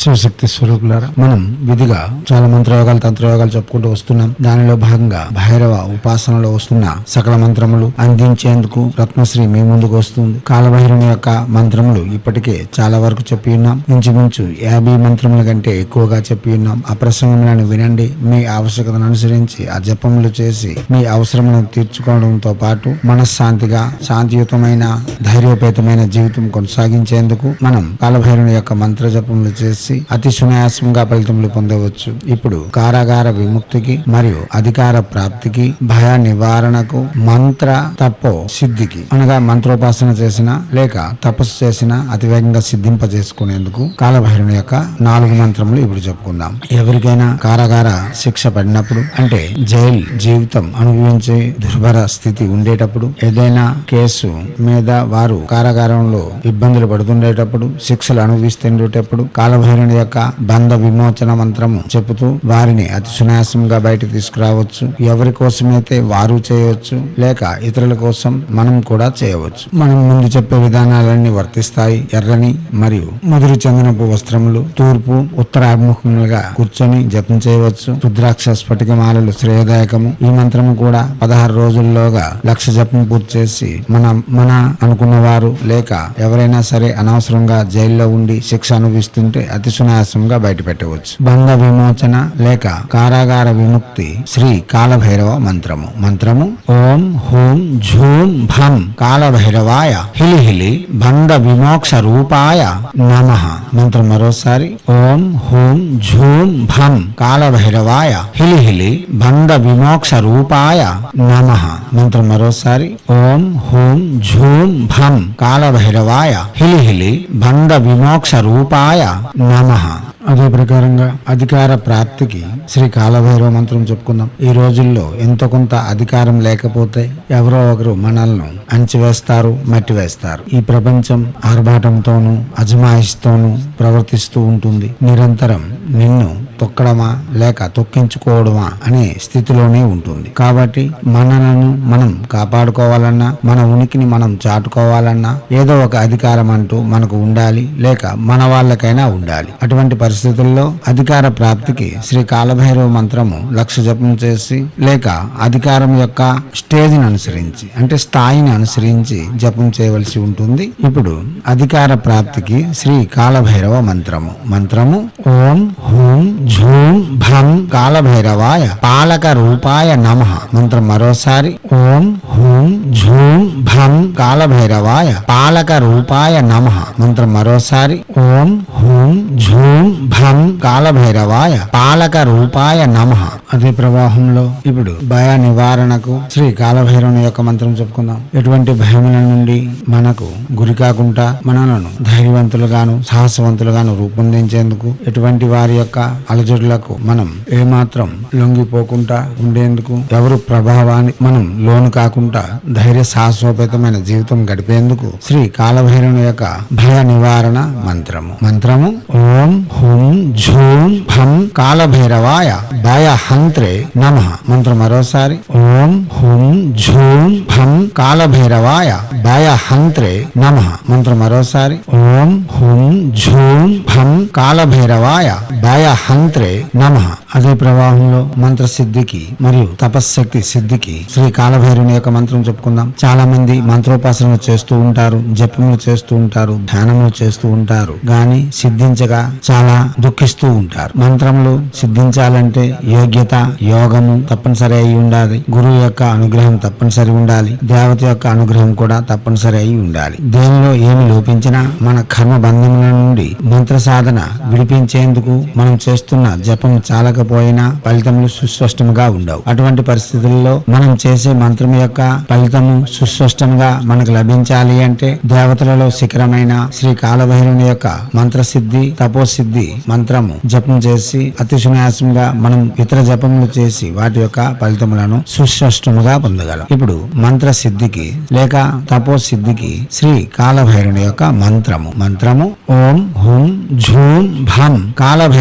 శివశక్తి స్వరూపులారా మనం విధిగా చాలా మంత్రయోగాలు తంత్రయోగాలు చెప్పుకుంటూ వస్తున్నాం. దానిలో భాగంగా భైరవ ఉపాసనలో వస్తున్న సకల మంత్రములు అందించేందుకు రత్నశ్రీ మీ ముందుకు వస్తుంది. కాలభైరుని యొక్క మంత్రములు ఇప్పటికే చాలా వరకు చెప్పి ఉన్నాం. ఇంచుమించు యాభై మంత్రముల కంటే ఎక్కువగా చెప్పి ఉన్నాం. ఆ ప్రసంగములను వినండి. మీ ఆవశ్యకతను అనుసరించి ఆ జపములు చేసి మీ అవసరములను తీర్చుకోవడంతో పాటు మనశ్శాంతిగా శాంతియుతమైన ధైర్యోపేతమైన జీవితం కొనసాగించేందుకు మనం కాలభైరుని యొక్క మంత్ర జపములు చేసి అతి సునాయాసంగా ఫలితములు పొందవచ్చు. ఇప్పుడు కారాగార విముక్తికి మరియు అధికార ప్రాప్తికి భయ నివారణకు మంత్ర తపో సిద్ధికి అనగా మంత్రోపాసన చేసిన లేక తపస్సు చేసిన అతివేగంగా సిద్ధింప చేసుకునేందుకు కాలభైరుని యొక్క నాలుగు మంత్రములు ఇప్పుడు చెప్పుకుందాం. ఎవరికైనా కారాగార శిక్ష పడినప్పుడు అంటే జైల్ జీవితం అనుభవించే దుర్భర స్థితి ఉండేటప్పుడు ఏదైనా కేసు మీద వారు కారాగారంలో ఇబ్బందులు పడుతుండేటప్పుడు శిక్షలు అనుభవిస్తుండేటప్పుడు కాలభైరుని యొక్క బంధ విమోచన మంత్రము చెబుతూ వారిని అతి సునాయాసంగా బయటకు తీసుకురావచ్చు. ఎవరి కోసమైతే వారు చేయవచ్చు లేక ఇతరుల కోసం మనం కూడా చేయవచ్చు. మనం ముందు చెప్పే విధానాలన్నీ వర్తిస్తాయి. ఎర్రని మరియు ముదురు చందనపు వస్త్రములు తూర్పు ఉత్తరాభిముఖములుగా కూర్చొని జపం చేయవచ్చు. రుద్రాక్ష స్ఫటికమాలలు శ్రేయదాయకము. ఈ మంత్రము కూడా పదహారు రోజుల్లోగా లక్ష జపం పూర్తి చేసి మన మన అనుకున్న వారు లేక ఎవరైనా సరే అనవసరంగా జైల్లో ఉండి శిక్ష అనుభవిస్తుంటే అతి సునాయాసంగా బయటపెట్టవచ్చు. బంధ విమోచన లేక కారాగార విముక్తి శ్రీ కాలభైరవ మంత్రము. మంత్రము ఓం హూం ఝూం భం కాలభైరవాయ హిలి హిలి బంధ విమోక్ష రూపాయ నమ. మంత్రం మరోసారి ఓం హూం ఝూం భం కాలభైరవాయ హిలి హిలి బంధ విమోక్ష రూపాయ నమ. మంత్రం మరోసారి ఓం హూం ఝూం భం కాలభైరవాయ హిలి హిలి బంధ విమోక్ష రూపాయ నమ అదే ప్రకారంగా అధికార ప్రాప్తికి శ్రీ కాలభైరవ మంత్రం చెప్పుకుందాం. ఈ రోజుల్లో ఎంతో కొంత అధికారం లేకపోతే ఎవరో ఒకరు మనల్ని అంచివేస్తారు మట్టి వేస్తారు ఈ ప్రపంచం ఆర్భాటంతోనూ అజమాయిస్తోనూ ప్రవర్తిస్తూ ఉంటుంది. నిరంతరం నిన్ను తొక్కడమా లేక తొక్కించుకోవడమా అనే స్థితిలోనే ఉంటుంది. కాబట్టి మనలను మనం కాపాడుకోవాలన్నా మన ఉనికిని మనం చాటుకోవాలన్నా ఏదో ఒక అధికారం అంటూ మనకు ఉండాలి లేక మన వాళ్ళకైనా ఉండాలి. అటువంటి పరిస్థితుల్లో అధికార ప్రాప్తికి శ్రీ కాలభైరవ మంత్రము లక్ష జపం చేసి లేక అధికారం యొక్క స్టేజ్ని అనుసరించి అంటే స్థాయిని అనుసరించి జపం చేయవలసి ఉంటుంది. ఇప్పుడు అధికార ప్రాప్తికి శ్రీ కాలభైరవ మంత్రము. మంత్రము ఓం హూం ఝూం భం కాలభైరవాయ పాలక రూపాయ నమ. మంత్రం మరోసారి. ఓం హూం ఝూం భం కాలభైరవాయ పాలక రూపాయ నమ. మంత్రం మరోసారి. ఓం హూం ఝూం భం కాలభైరవాయ పాలక రూపాయ నమ. అదే ప్రవాహంలో ఇప్పుడు భయ నివారణకు శ్రీ కాలభైరవుని యొక్క మంత్రం చెప్పుకుందాం. ఎటువంటి భయముల నుండి మనకు గురి కాకుండా మనలను ధైర్యవంతులుగాను సాహసవంతులుగాను రూపొందించేందుకు ఎటువంటి వారి యొక్క అలజడులకు మనం ఏమాత్రం లొంగిపోకుండా ఉండేందుకు ఎవరు ప్రభావాన్ని మనం లోను కాకుండా ధైర్య సాహసోపేతమైన జీవితం గడిపేందుకు శ్రీ కాలభైరవుని యొక్క భయ నివారణ మంత్రము. మంత్రము ఓం హుం ఝూం భం కాలభైరవాయ భయ హంత్రే నమ. మంత్రం మరోసారి ఓం హుం ఝూం భం కాలభైరవాయ భయ హంత్రే నమ. మంత్రం మరోసారి ఓం హుం ఝూం భం కాలభైరవాయ భయ హంత్రే నమ. అదే ప్రవాహంలో మంత్ర సిద్ధికి మరియు తపశ్శక్తి సిద్ధికి శ్రీ కాలభైరుని యొక్క మంత్రం చెప్పుకుందాం. చాలా మంది మంత్రోపాసనలు చేస్తూ ఉంటారు జపములు చేస్తూ ఉంటారు ధ్యానములు చేస్తూ ఉంటారు గాని సిద్ధించగా చాలా దుఃఖిస్తూ ఉంటారు. మంత్రములు సిద్ధించాలంటే యోగ్యత యోగము తప్పనిసరి అయి ఉండాలి. గురువు యొక్క అనుగ్రహం తప్పనిసరి ఉండాలి. దేవత యొక్క అనుగ్రహం కూడా తప్పనిసరి అయి ఉండాలి. దేనిలో ఏమి లోపించినా మన కర్మ బంధముల నుండి మంత్ర సాధన విడిపించేందుకు మనం చేస్తున్న జపం చాలకపోయినా ఫలితములు సుస్పష్టముగా ఉండవు. అటువంటి పరిస్థితుల్లో మనం చేసే మంత్రం యొక్క ఫలితము సుస్పష్టంగా మనకు లభించాలి అంటే దేవతలలో శిఖరమైన శ్రీ కాలభైరుని యొక్క మంత్రసిద్ధి తపోసిద్ధి మంత్రము జపం చేసి అతి సునాయాసంగా మనం ఇతర జపములు చేసి వాటి యొక్క ఫలితములను సుస్పష్టముగా పొందగలం. ఇప్పుడు మంత్ర సిద్ధికి లేక తపోసిద్ధికి శ్రీ కాలభైరుని యొక్క మంత్రము. మంత్రము ఓం హుం ఝూం భం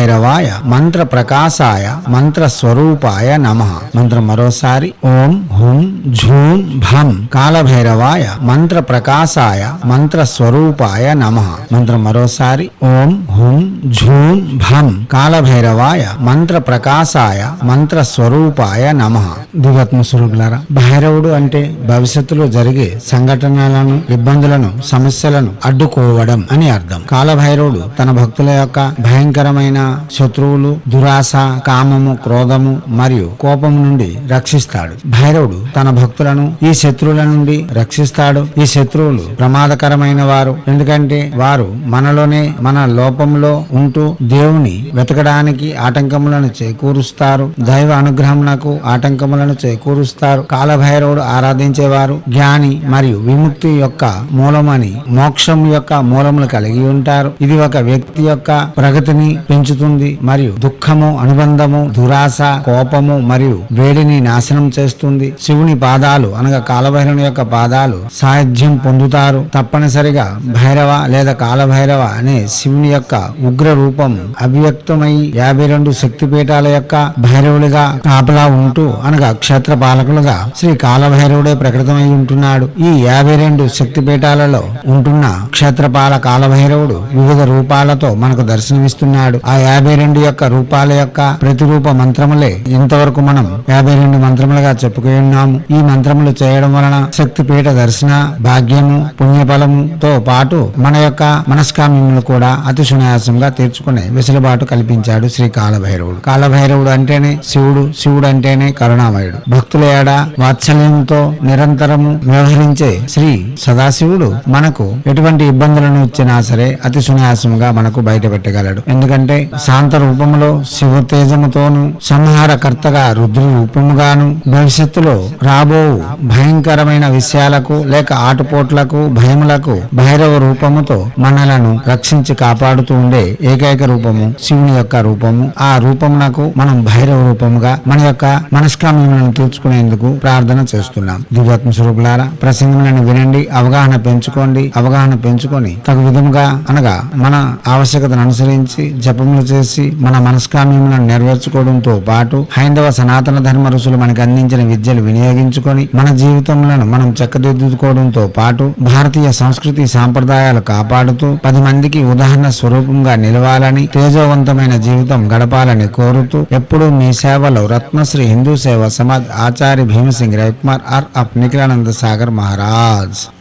భైరవాయ మంత్ర ప్రకాశాయ మంత్ర స్వరూపాయ నమ. మంత్రం మరోసారి ఓం హుం ఝూం భం. కాలభైరవాయ మంత్ర ప్రకాశాయ మంత్ర స్వరూపాయ నమ. మంత్రం మరోసారి ఓం హుం ఝూం భం. కాలభైరవాయ మంత్ర ప్రకాశాయ మంత్ర స్వరూపాయ నమ. దివత్మ స్వరూపులారా భైరవుడు అంటే భవిష్యత్తులో జరిగే సంఘటనలను ఇబ్బందులను సమస్యలను అడ్డుకోవడం అని అర్థం. కాలభైరవుడు తన భక్తుల యొక్క భయంకరమైన శత్రువులు దురాశ కామము క్రోధము మరియు కోపం నుండి రక్షిస్తాడు. భైరవుడు తన భక్తులను ఈ శత్రువుల నుండి రక్షిస్తాడు. ఈ శత్రువులు ప్రమాదకరమైన వారు. ఎందుకంటే వారు మనలోనే మన లోపంలో ఉంటూ దేవుని వెతకడానికి ఆటంకములను చేకూరుస్తారు. దైవ అనుగ్రహమునకు ఆటంకములను చేకూరుస్తారు. కాలభైరవుడు ఆరాధించేవారు జ్ఞాని మరియు విముక్తి యొక్క మూలమని మోక్షం యొక్క మూలములు కలిగి ఉంటారు. ఇది ఒక వ్యక్తి యొక్క ప్రగతిని పెంచుతుంది. మరియు దుఃఖము అనుబంధము దురాశ కోపము మరియు వేడిని నాశనం చేస్తుంది. శివుని పాదాలు అనగా కాలభైరవుని యొక్క పాదాలు సాహిత్యం పొందుతారు. తప్పనిసరిగా భైరవ లేదా కాలభైరవ అనే శివుని యొక్క ఉగ్ర రూపం అభివ్యక్తమై యాభై రెండు శక్తిపీఠాల యొక్క భైరవుడిగా కాపలా ఉంటూ అనగా క్షేత్ర పాలకులుగా శ్రీ కాలభైరవుడే ప్రకటమై ఉంటున్నాడు. ఈ యాభై రెండు శక్తిపీఠాలలో ఉంటున్న క్షేత్రపాల కాలభైరవుడు వివిధ రూపాలతో మనకు దర్శనమిస్తున్నాడు. ఆ యాభై రెండు యొక్క రూపాల యొక్క ప్రతిరూప మంత్రములే ఇంతవరకు మనం యాభై రెండు మంత్రములుగా చెప్పుకుని ఉన్నాము. ఈ మంత్రములు చేయడం వలన శక్తిపీఠ దర్శన భాగ్యము పుణ్యఫలముతో పాటు మన యొక్క మనస్కామ్యములు కూడా అతి సునాయాసంగా తీర్చుకునే వెసులుబాటు కల్పించాడు శ్రీ కాలభైరవుడు. కాలభైరవుడు అంటేనే శివుడు శివుడు అంటేనే కరుణామయుడు. భక్తుల ఏడ వాత్సల్యంతో నిరంతరము వ్యవహరించే శ్రీ సదాశివుడు మనకు ఎటువంటి ఇబ్బందులను ఇచ్చినా సరే అతి సునాయాసంగా మనకు బయట పెట్టగలడు ఎందుకంటే శాంత రూపములో శివ తేజముతోను సంహారకర్తగా రుద్ర రూపముగాను భవిష్యత్తులో రాబో భయంకరమైన విషయాలకు లేక ఆటుపోట్లకు భయములకు భైరవ రూపముతో మనలను రక్షించి కాపాడుతూ ఉండే ఏకైక రూపము శివుని యొక్క రూపము. ఆ రూపమునకు మనం భైరవ రూపముగా మన యొక్క మనస్కామ్యములను తీర్చుకునేందుకు ప్రార్థన చేస్తున్నాం. దివ్యాత్మ స్వరూపులారా ప్రసంగములను వినండి అవగాహన పెంచుకోండి అవగాహన పెంచుకొని తగు విధముగా అనగా మన ఆవశ్యకతను అనుసరించి జపములు చేసి మన మనస్కామ్యములను నెరవేర్చుకోవడంతో పాటు హైందవ సనాతన ధర్మ ఋషులు మనకు అందించిన విద్యలు వినియోగించుకొని మన జీవితంలో మనం చక్కదిద్దుకోవడంతో పాటు భారతీయ సంస్కృతి సాంప్రదాయాలు కాపాడుతూ పది మందికి ఉదాహరణ స్వరూపంగా నిలవాలని తేజోవంతమైన జీవితం గడపాలని కోరుతూ ఎప్పుడూ మీ సేవలో రత్నశ్రీ హిందూ సేవ సమాజ్ ఆచార్య భీమసింగ్ రవికుమార్ ఆర్ అప్ నిఖిలానంద సాగర్ మహారాజ్.